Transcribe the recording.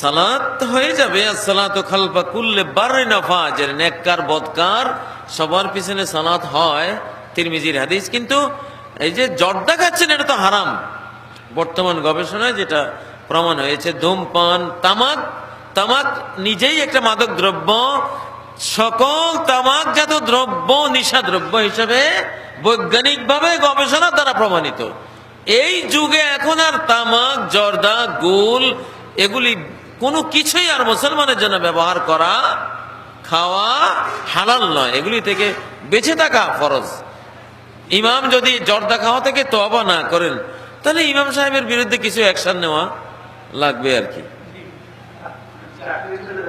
সালাত হয়ে যাবে সালাত খালফা কুল্লে বারিনা ফাজের নেককার, বদকার, সবার পিছনে সালাত হয় তিরমিজির হাদিস, কিন্তু এই যে জর্দা খাচ্ছেন, এটা তো হারাম। বর্তমান গবেষণায় যেটা প্রমাণ হয়েছে, ধূমপান, তামাক তামাক নিজেই একটা মাদক দ্রব্য। সকল তামাকজাত দ্রব্য নিশা দ্রব্য হিসেবে বৈজ্ঞানিকভাবে গবেষণা দ্বারা প্রমাণিত। এই যুগে এখন আর তামাক, জর্দা, গুল এগুলি কোনো কিছুই আর মুসলমানের জন্য ব্যবহার করা, খাওয়া হালাল নয়। এগুলি থেকে বেঁচে থাকা ফরজ। ইমাম যদি জর্দা খাওয়া থেকে তবা না করেন, তাহলে ইমাম সাহেবের বিরুদ্ধে কিছু অ্যাকশন নেওয়া লাগবে আর কি। それで。